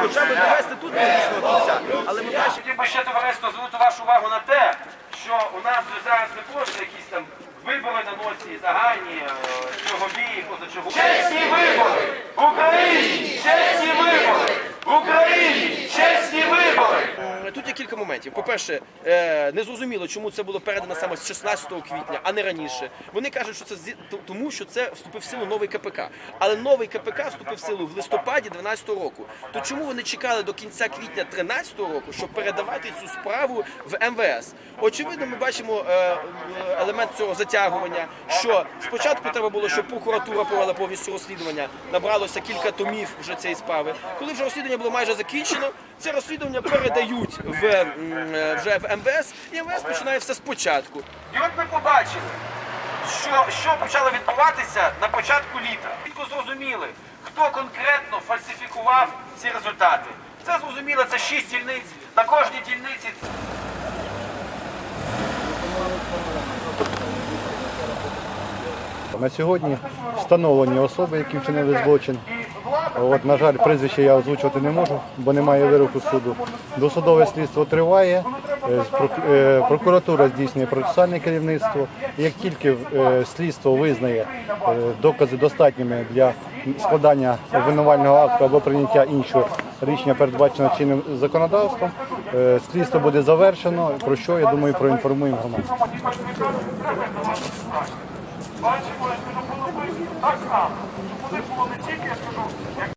Хоча б довести тут логічного кінця. Але ми бачимо, хотів би ще товариство звернути вашу увагу на те, що у нас зараз не просто якісь там вибори на носі, загальні, е, чергові, позачергові. Чесні вибори! В Україні! Чесні вибори! В Україні! Чесні вибори! Тут кілька моментів. По-перше, е, не зрозуміло, чому це було передано саме з 16 квітня, а не раніше. Вони кажуть, що це тому, що це вступив в силу новий КПК. Але новий КПК вступив в силу в листопаді 12 року. То чому вони чекали до кінця квітня 13 року, щоб передавати цю справу в МВС? Очевидно, ми бачимо е, елемент цього затягування. Що спочатку треба було, щоб прокуратура провела повністю розслідування. Набралося кілька томів вже цієї справи. Коли вже розслідування було майже закінчено, це розслідування передають в е, вже в МВС, і МВС починає все спочатку. І от ми побачили, що, що почало відбуватися на початку літа. Чітко зрозуміли, хто конкретно фальсифікував ці результати. Це зрозуміло, це шість дільниць. На кожній дільниці На сьогодні встановлені особи, які вчинили злочин. От, на жаль, прізвище я озвучувати не можу, бо немає вироку суду. Досудове слідство триває, е, е, прокуратура здійснює процесуальне керівництво. Як тільки е, слідство визнає докази достатніми для складання обвинувального акту або прийняття іншого рішення, передбаченого чинним законодавством, слідство буде завершено, про що я думаю проінформуємо громадськість. Бачимо, що було би так само. Вони було не тільки, я скажу, як